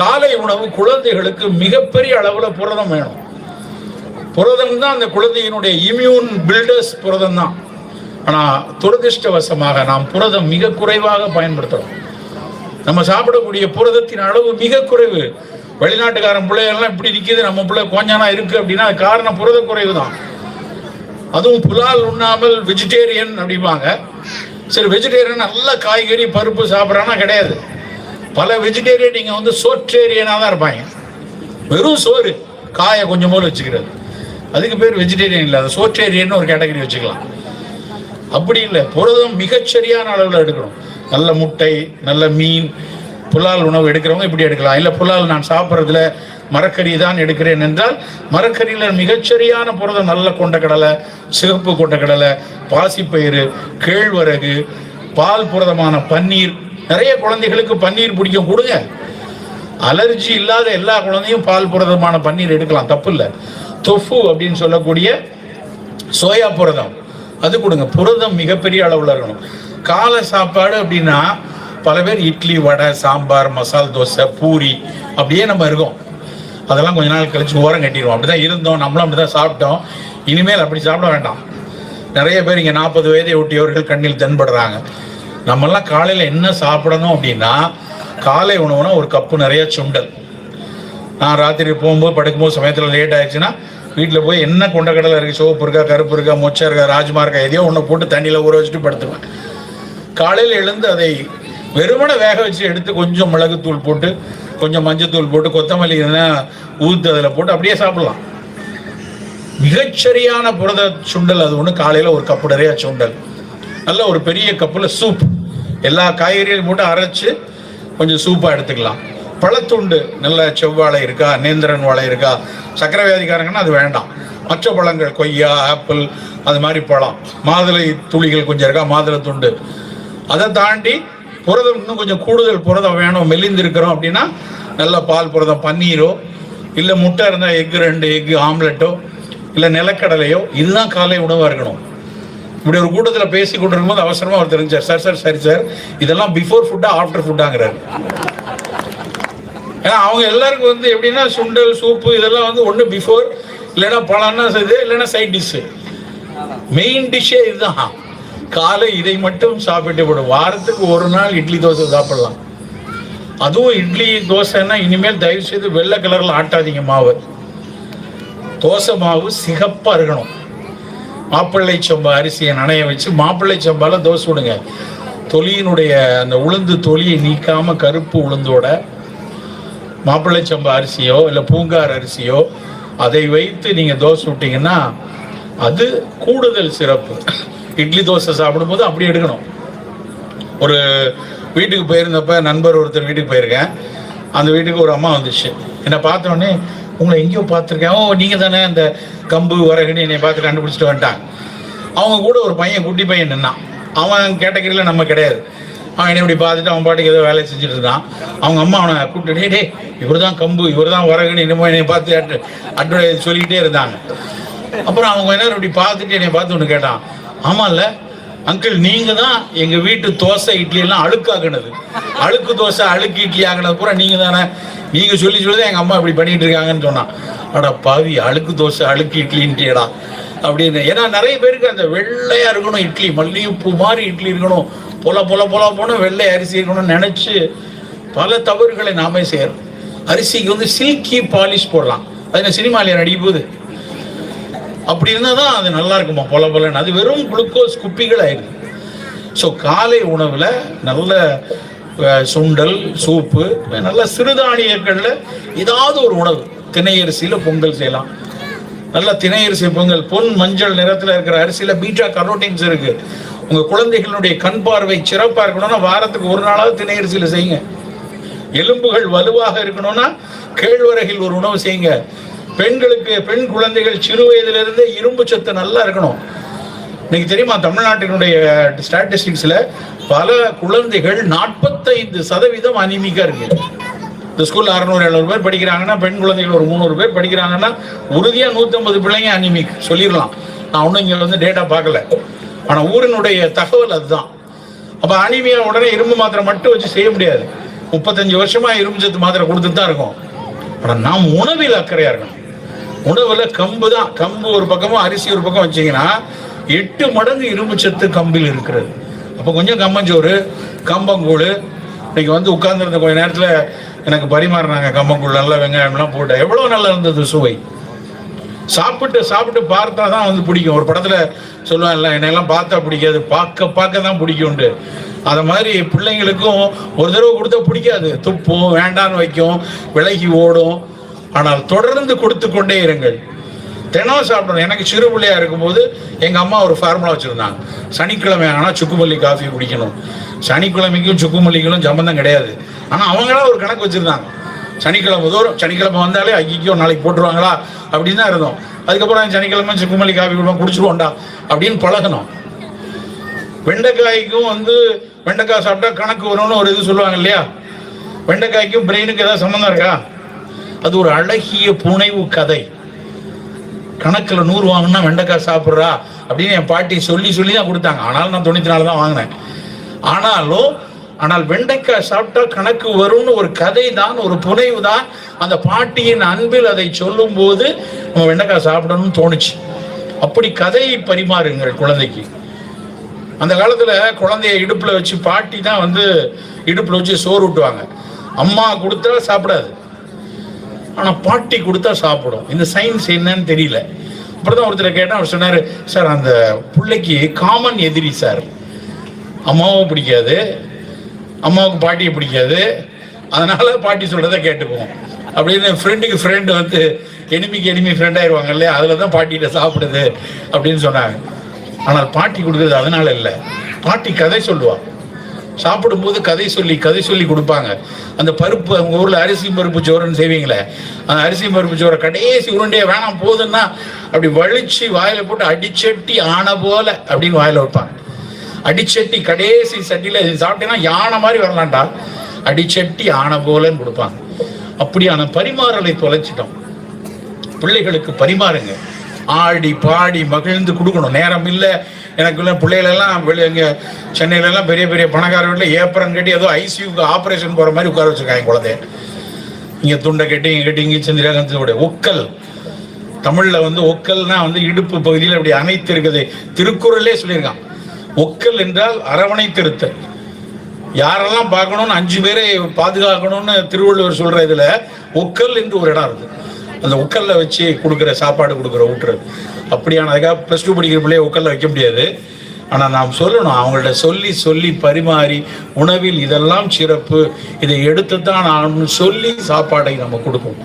காலை உணவு குழந்தைகளுக்கு மிகப்பெரிய அளவில் புரதம் வேணும். புரதம் தான் அந்த குழந்தையினுடைய இம்யூன் பில்டர்ஸ் புரதம் தான் ஆனால் துரதிர்ஷ்டவசமாக நாம் புரதம் மிக குறைவாக பயன்படுத்துகிறோம் நம்ம சாப்பிடக்கூடிய புரதத்தின் அளவு மிக குறைவு. வெளிநாட்டுக்காரன் பிள்ளைகள்லாம் இப்படி நிற்கிது நம்ம பிள்ளை கொஞ்சனா இருக்கு அப்படின்னா அது காரணம் புரத குறைவு தான் அதுவும் புலால் உண்ணாமல் வெஜிடேரியன் அப்படிம்பாங்க. சரி வெஜிடேரியன் நல்ல காய்கறி பருப்பு சாப்பிட்றான்னா கிடையாது. பல வெஜிடேரியன் நீங்க வந்து சோற்றேரியனாக தான் இருப்பாங்க. வெறும் சோறு காயை கொஞ்சம் போல வச்சுக்கிறது. அதுக்கு பேர் வெஜிடேரியன் இல்லை. அது சோற்றேரியன் ஒரு கேட்டகரி வச்சுக்கலாம். அப்படி இல்லை. புரதம் மிகச்சரியான அளவில் எடுக்கணும். நல்ல முட்டை நல்ல மீன் புலால் உணவு எடுக்கிறவங்க இப்படி எடுக்கலாம். இல்லை புலால் நான் சாப்பிட்றதுல மரக்கறி தான் எடுக்கிறேன் என்றால் மரக்கறியில் மிகச்சரியான புரதம் நல்ல கொண்டக்கடலை சிவப்பு கொண்டக்கடலை பாசிப்பயிறு கேழ்வரகு பால் புரதமான பன்னீர் நிறைய குழந்தைகளுக்கு பன்னீர் பிடிக்கும். கொடுங்க. அலர்ஜி இல்லாத எல்லா குழந்தையும் பால் புரதமான பன்னீர் எடுக்கலாம். தப்பு இல்லை தொஃபு அப்படின்னு சொல்லக்கூடிய சோயா புரதம். அது கொடுங்க. புரதம் மிகப்பெரிய அளவில் இருக்கணும். காலை சாப்பாடு அப்படின்னா பல பேர் இட்லி வடை சாம்பார் மசால் தோசை பூரி அப்படியே நம்ம இருக்கோம். அதெல்லாம் கொஞ்ச நாள் கழிச்சு ஓரம் கட்டிடுவோம். அப்படிதான் இருந்தோம். நம்மளும் அப்படிதான் சாப்பிட்டோம். இனிமேல் அப்படி சாப்பிட வேண்டாம். நிறைய பேர் இங்கே நாற்பது வயதை ஒட்டியவர்கள் கண்ணில் தென்படுறாங்க. நம்மெல்லாம் காலையில் என்ன சாப்பிடணும் அப்படின்னா காலை உணவுனா ஒரு கப்பு நிறைய சுண்டல். நான் ராத்திரி போகும்போது படுக்கும்போது சமயத்தில் லேட் ஆயிடுச்சுன்னா வீட்டில் போய் என்ன கொண்டக்கடலை இருக்குது சிவப்பு இருக்கா கருப்பு இருக்கா மொச்சை இருக்கா ராஜ்மா இருக்கா எதையோ ஒன்று போட்டு தண்ணியில் ஊற வச்சுட்டு படுத்துவேன். காலையில் எழுந்து அதை வெறுமனை வேக வச்சு எடுத்து கொஞ்சம் மிளகுத்தூள் போட்டு கொஞ்சம் மஞ்சத்தூள் போட்டு கொத்தமல்லி இதெல்லாம் ஊத்து அதில் போட்டு அப்படியே சாப்பிடலாம். மிகச்சரியான புரத சுண்டல் அது ஒன்று காலையில் ஒரு கப்பு நிறைய சுண்டல். நல்ல ஒரு பெரிய கப்பில் சூப் எல்லா காய்கறிகளையும் போட்டு அரைச்சி கொஞ்சம் சூப்பாக எடுத்துக்கலாம். பழத்துண்டு நல்ல செவ்வாழை இருக்கா நேந்திரன் வாழை இருக்கா சக்கரை வியாதிக்காரங்கன்னா அது வேண்டாம். மற்ற பழங்கள் கொய்யா ஆப்பிள் அது மாதிரி பழம். மாதுளை துளிகள் கொஞ்சம் இருக்கா மாதுளை துண்டு. அதை தாண்டி புரதம் இன்னும் கொஞ்சம் கூடுதல் புரதம் வேணும். மெலிந்திருக்கிறோம் அப்படின்னா நல்ல பால் புரதம் பன்னீரோ இல்லை முட்டை இருந்தால் எக்கு ரெண்டு எக்கு ஆம்லெட்டோ இல்லை நிலக்கடலையோ இதுதான் காலை உணவாக இருக்கணும். இப்படி ஒரு கூட்டத்தில் பேசி கொண்டு போது அவசரமாக அவர் தெரிஞ்சார் சார் சார் சரி சார். இதெல்லாம் பிஃபோர் ஃபுட்டா ஆஃப்டர் ஃபுட்டாங்கிறாரு ஏன்னா அவங்க எல்லாருக்கும் வந்து எப்படின்னா சுண்டல் சூப்பு இதெல்லாம் வந்து ஒன்று பிஃபோர் இல்லைன்னா பழம்னா இது இல்லைன்னா சைட் டிஷ்ஷு மெயின் டிஷ்ஷே இதுதான். காலை இதை மட்டும் சாப்பிட்டு போடும் வாரத்துக்கு ஒரு நாள் இட்லி தோசை சாப்பிடலாம். அதுவும் இட்லி தோசைன்னா இனிமேல் தயவு செய்து வெள்ளை கலரில் ஆட்டாதீங்க மாவு. தோசை மாவு சிகப்பாக இருக்கணும். மாப்பிள்ளை சம்பா அரிசியை நனைய வச்சு மாப்பிள்ளை சம்பால தோசை விடுங்க. தொலியினுடைய அந்த உளுந்து தொலியை நீக்காம கருப்பு உளுந்தோட மாப்பிள்ளை சம்பா அரிசியோ இல்லை பூங்கார் அரிசியோ அதை வைத்து நீங்கள் தோசை விட்டீங்கன்னா அது கூடுதல் சிறப்பு. இட்லி தோசை சாப்பிடும்போது அப்படி எடுக்கணும். ஒரு வீட்டுக்கு போயிருந்தப்ப நண்பர் ஒருத்தர் வீட்டுக்கு போயிருக்கேன். அந்த வீட்டுக்கு ஒரு அம்மா வந்துச்சு. என்னை பார்த்தோன்னே உங்களை எங்கேயோ பார்த்துருக்கேன். ஓ நீங்கள் தானே அந்த கம்பு வரகுன்னு என்னை பார்த்து கண்டுபிடிச்சிட்டு வந்துட்டாங்க. அவங்க கூட ஒரு பையன் குட்டி பையன் நின்னான். அவன் கேட்டகரியில் நம்ம கிடையாது. அவன் என்னை இப்படி பார்த்துட்டு அவன் பாட்டுக்கு ஏதோ வேலை செஞ்சுட்டு இருந்தான் அவங்க அம்மா அவனை கூப்பிட்டு டே இவர் தான் கம்பு இவர் தான் வரகுன்னு என்னமோ என்னை பார்த்து அட் அட்வர்டைஸ் சொல்லிக்கிட்டே இருந்தாங்க. அப்புறம் அவங்க என்ன இப்படி பார்த்துட்டு என்னை பார்த்து ஒன்று கேட்டான். ஆமாம்ல அங்கிள் நீங்க தான் எங்க வீட்டு தோசை இட்லி எல்லாம் அழுக்காக்குனது. அழுக்கு தோசை அழுக்கு இட்லி ஆகினது பூரா நீங்க தானே. நீங்க சொல்லி சொல்லி தான் எங்க அம்மா இப்படி பண்ணிட்டு இருக்காங்கன்னு சொன்னான். அடா பாவி அழுக்கு தோசை அழுக்கு இட்லின்ட்டியடா. அப்படின்னு. ஏன்னா நிறைய பேருக்கு அந்த வெள்ளையா இருக்கணும் இட்லி மல்லிகைப்பூ மாதிரி இட்லி இருக்கணும். பொல பொல பொல போன வெள்ளை அரிசி இருக்கணும்னு நினைச்சு பல தவறுகளை நாமே செய்யறோம். அரிசிக்கு வந்து சில்கி பாலிஷ் போடலாம். அது சினிமாலையா நடிக்க போகுது? அப்படி இருந்தால் தான் அது நல்லா இருக்குமா? பொல பொலன்னு. அது வெறும் குளுக்கோஸ் குப்பிகள் ஆயிடுது. ஸோ காலை உணவில் நல்ல சுண்டல் சூப்பு நல்ல சிறுதானியங்களில் ஏதாவது ஒரு உணவு. திணையரிசியில் பொங்கல் செய்யலாம். நல்ல திணையரிசி பொங்கல். பொன் மஞ்சள் நிறத்தில் இருக்கிற அரிசியில் பீட்டா கரோட்டின்ஸ் இருக்கு. உங்கள் குழந்தைகளுடைய கண் பார்வை சிறப்பாக இருக்கணும்னா வாரத்துக்கு ஒரு நாளாவது திணையரிசியில் செய்யுங்க. எலும்புகள் வலுவாக இருக்கணும்னா கேழ்வரகில் ஒரு உணவு செய்யுங்க. பெண்களுக்கு பெண் குழந்தைகள் சிறு வயதிலிருந்தே இரும்பு சத்து நல்லா இருக்கணும். இன்னைக்கு தெரியுமா தமிழ்நாட்டினுடைய ஸ்டாட்டிஸ்டிக்ஸ்ல பல குழந்தைகள் நாற்பத்தைந்து சதவீதம் அனிமிக்கா இருக்கு. இந்த ஸ்கூல்ல அறுநூறு எழுநூறு பேர் படிக்கிறாங்கன்னா பெண் குழந்தைகள் ஒரு முந்நூறு பேர் படிக்கிறாங்கன்னா உறுதியா நூற்றம்பது பிள்ளைங்க அனிமிக். சொல்லிடலாம். நான் ஒன்றும் இங்க வந்து டேட்டா பார்க்கல. ஆனா ஊரினுடைய தகவல் அதுதான். அப்ப அனிமியா உடனே இரும்பு மாத்திரை மட்டும் வச்சு செய்ய முடியாது. முப்பத்தஞ்சு வருஷமா இரும்பு சத்து மாத்திரை கொடுத்துட்டு தான் இருக்கும். ஆனா நாம் உணவில் அக்கறையா இருக்கணும். உணவுல கம்பு தான். கம்பு ஒரு பக்கமும் அரிசி ஒரு பக்கம் வச்சீங்கன்னா எட்டு மடங்கு இரும்பு சத்து கம்பில் இருக்கிறது. அப்போ கொஞ்சம் கம்மஞ்சோறு கம்பங்கூழ் இன்னைக்கு வந்து உட்கார்ந்துருந்த கொஞ்ச நேரத்துல எனக்கு பரிமாறினாங்க கம்பங்கூழ் நல்லா வெங்காயம்லாம் போட்டு. எவ்வளவு நல்லா இருந்தது சுவை. சாப்பிட்டு சாப்பிட்டு பார்த்தா தான் வந்து பிடிக்கும். ஒரு படத்துல சொல்லுவாங்கல்ல என்னெல்லாம் பார்த்தா பிடிக்காது பார்க்க பார்க்க தான் பிடிக்கும்ண்டு. அதை மாதிரி பிள்ளைங்களுக்கும் ஒரு தடவை கொடுத்தா பிடிக்காது. துப்பும் வேண்டான்னு வைக்கும் விலகி ஓடும். ஆனால் தொடர்ந்து கொடுத்து கொண்டே இருங்கள். தினம் சாப்பிடணும். எனக்கு சிறு பிள்ளையா இருக்கும்போது எங்கள் அம்மா ஒரு ஃபார்முலா வச்சுருந்தாங்க. சனிக்கிழமை ஆனால் சுக்குமல்லி காஃபி குடிக்கணும். சனிக்கிழமைக்கும் சுக்குமல்லிக்கும் சம்பந்தம் கிடையாது. ஆனால் அவங்களா ஒரு கணக்கு வச்சிருந்தாங்க. சனிக்கிழமை தோறும் சனிக்கிழமை வந்தாலே ஐயோ நாளைக்கு போட்டுருவாங்களா? அப்படின்னு தான் இருந்தோம். அதுக்கப்புறம் சனிக்கிழமை சுக்குமல்லி காஃபி குடிப்போம் குடிச்சிருவோம்டா அப்படின்னு பழகணும் வெண்டைக்காய்க்கும் வந்து வெண்டைக்காய் சாப்பிட்டா கணக்கு வரும்னு ஒரு இது சொல்லுவாங்க இல்லையா? வெண்டைக்காய்க்கும் பிரெயினுக்கு ஏதாவது சம்மந்தம் இருக்கா? அது ஒரு அழகிய புனைவு கதை. கணக்கில் நூறு வாங்கினா வெண்டைக்காய் சாப்பிட்றா அப்படின்னு என் பாட்டி சொல்லி சொல்லி தான் கொடுத்தாங்க. ஆனாலும் நான் தொண்ணூத்தி நாலு தான் வாங்கினேன். ஆனாலும் ஆனால் வெண்டைக்காய் சாப்பிட்டா கணக்கு வரும்னு ஒரு கதை தான் ஒரு புனைவு தான். அந்த பாட்டியின் அன்பில் அதை சொல்லும் போது நம்ம வெண்டைக்காய் சாப்பிடணும்னு தோணுச்சு. அப்படி கதையை பரிமாறுங்கள் குழந்தைக்கு. அந்த காலத்தில் குழந்தைய இடுப்பில் வச்சு பாட்டி தான் வந்து இடுப்பில் வச்சு சோறு ஊட்டுவாங்க. அம்மா கொடுத்தா சாப்பிடாது. ஆனால் பாட்டி கொடுத்தா சாப்பிடும். இந்த சயின்ஸ் என்னன்னு தெரியல. அப்புறம் தான் ஒருத்தர் கேட்டால் அவர் சொன்னார் சார் அந்த பிள்ளைக்கு காமன் எதிரி சார். அம்மாவும் பிடிக்காது அம்மாவுக்கு பாட்டியை பிடிக்காது. அதனால பாட்டி சொல்கிறத கேட்டுக்குவோம். அப்படின்னு ஃப்ரெண்டுக்கு ஃப்ரெண்டு வந்து எனிமிக்கு எனிமி ஃப்ரெண்ட் ஆயிடுவாங்க இல்லையா? அதில் தான் பாட்டிகிட்ட சாப்பிடுது. அப்படின்னு சொன்னாங்க. ஆனால் பாட்டி கொடுக்குறது அதனால இல்லை. பாட்டி கதை சொல்லுவாள் சாப்பிடும்போது கதை சொல்லி கதை சொல்லி கொடுப்பாங்க. அந்த பருப்பு அவங்க ஊரில் அரிசி பருப்பு சோறுன்னு செய்வீங்களே அந்த அரிசி பருப்பு சோறை கடைசி உருண்டையே வேணாம் போதுன்னா அப்படி வலிச்சு வாயில போட்டு அடிச்சட்டி ஆன போல அப்படின்னு வாயில வைப்பாங்க. அடிச்சட்டி கடைசி சட்டியில் இது சாப்பிட்டீங்கன்னா யானை மாதிரி வரலாம்டா. அடிச்சட்டி ஆன போலன்னு கொடுப்பாங்க. அப்படியான பரிமாறலை தொலைச்சிட்டோம். பிள்ளைகளுக்கு பரிமாறுங்க. ஆடி பாடி மகிழ்ந்து கொடுக்கணும். நேரம் இல்லை. எனக்குள்ள பிள்ளைகளெல்லாம் வெளியே இங்கே சென்னையிலலாம் பெரிய பெரிய பணக்கார வீட்டில் ஏப்ரன் கட்டி ஏதோ ஐசியூக்கு ஆப்ரேஷன் போகிற மாதிரி உட்கார வச்சுருக்காங்க குழந்தைய. இங்கே துண்டை கட்டி இங்கே கட்டி இங்கே செஞ்சிருக்காங்க ஒக்கல். தமிழில் வந்து ஒக்கல்னா வந்து இடுப்பு பகுதியில் அப்படி அனைத்து இருக்குது. திருக்குறளே சொல்லியிருக்கான். ஒக்கல் என்றால் அரவணைத்திருத்தல் யாரெல்லாம் பார்க்கணும்னு அஞ்சு பேரை பாதுகாக்கணும்னு திருவள்ளுவர் சொல்ற இதுல ஒக்கல் என்று ஒரு இடம் இருக்கு. அந்த உக்கல்ல வச்சு கொடுக்குற சாப்பாடு கொடுக்குற ஊட்டுறது. அப்படியான அதுக்காக ப்ளஸ் டூ படிக்கிற பிள்ளைய உக்கல்ல வைக்க முடியாது. ஆனால் நாம் சொல்லணும் அவங்கள்ட்ட சொல்லி சொல்லி பரிமாறி உணவில் இதெல்லாம் சிறப்பு இதை எடுத்து தான் நான் சொல்லி சாப்பாடை நம்ம கொடுப்போம்.